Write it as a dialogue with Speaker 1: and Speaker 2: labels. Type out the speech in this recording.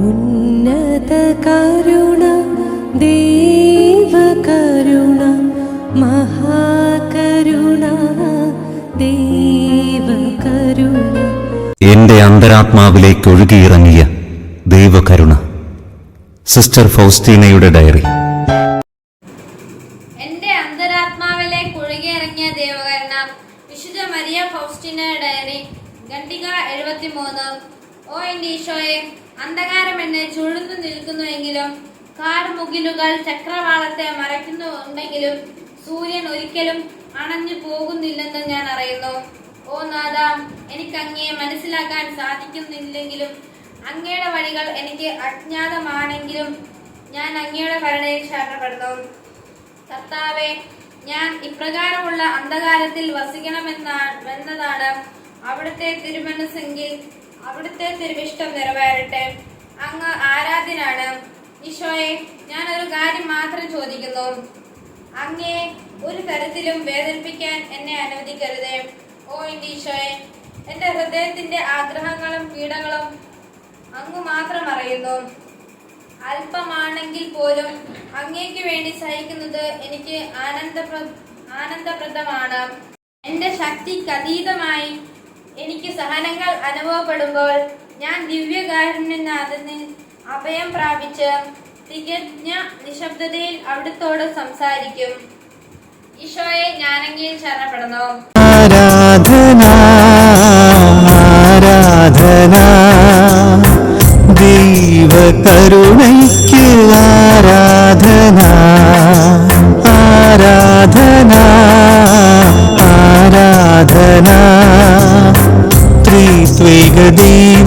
Speaker 1: ഉന്നത കരുണ ദേവകരുണ മഹാകരുണ ദേവകരുണ
Speaker 2: എന്റെ അന്തരാത്മാവിലേക്ക് ഒഴുകിയിറങ്ങിയ ദൈവകരുണ sister ഫൗസ്റ്റീനയുടെ diary.
Speaker 3: എന്റെ അന്തരാത്മാവിലേക്ക് ഒഴുകിയിറങ്ങിയ ദൈവകരുണ വിശുദ്ധ മരിയ ഫൗസ്റ്റീനയുടെ ഡയറി ഖണ്ഡിക എഴുപത്തിമൂന്ന്. ഓ എന്റെ ഈശോയെ അന്ധകാരം എന്നെ ചുഴന്നു നിൽക്കുന്നുവെങ്കിലും കാർമുകിലുകൾ ചക്രവാളത്തെ മറയ്ക്കുന്നുണ്ടെങ്കിലും സൂര്യൻ ഒരിക്കലും അണഞ്ഞു പോകുന്നില്ലെന്ന് ഞാൻ അറിയുന്നു. ഓ നാഥ എനിക്ക് അങ്ങയെ മനസ്സിലാക്കാൻ സാധിക്കുന്നില്ലെങ്കിലും അങ്ങയുടെ വഴികൾ എനിക്ക് അജ്ഞാതമാണെങ്കിലും ഞാൻ അങ്ങയുടെ കരുണയിൽ ശരണപ്പെടുന്നു. കർത്താവെ ഞാൻ ഇപ്രകാരമുള്ള അന്ധകാരത്തിൽ വസിക്കണമെന്നാണ് എന്നതാണ് അവിടുത്തെ തിരുമനസ്സെങ്കിൽ അവിടുത്തെ തിരുവിഷ്ടം നിറവേറട്ടെ. അങ്ങ് ആരാധ്യനാണ്? ഈശോയെ ഞാനൊരു കാര്യം മാത്രം ചോദിക്കുന്നു. അങ്ങേ ഒരു തരത്തിലും വേദനിപ്പിക്കാൻ എന്നെ അനുവദിക്കരുതേ. ഓ എന്റെ ഈശോയെ എന്റെ ഹൃദയത്തിന്റെ ആഗ്രഹങ്ങളും പീഡകളും അങ്ങ് മാത്രം അറിയുന്നു. അല്പമാണെങ്കിൽ പോലും അങ്ങേക്ക് വേണ്ടി സഹിക്കുന്നത് എനിക്ക് ആനന്ദപ്ര ആനന്ദപ്രദമാണ്. എന്റെ ശക്തിക്ക് അതീതമായി എനിക്ക് സഹനങ്ങൾ അനുഭവപ്പെടുമ്പോൾ ഞാൻ ദിവ്യകാരുണ്യനാഥന് അഭയം പ്രാപിച്ച് തികഞ്ഞ നിശബ്ദതയിൽ അവിടുത്തോട് സംസാരിക്കും. ഈശോയെ ഞാനെങ്കിൽ ശരണപ്പെടുന്നു.
Speaker 4: ആരാധന ആരാധന ദൈവകരുണയ്ക്ക് baby.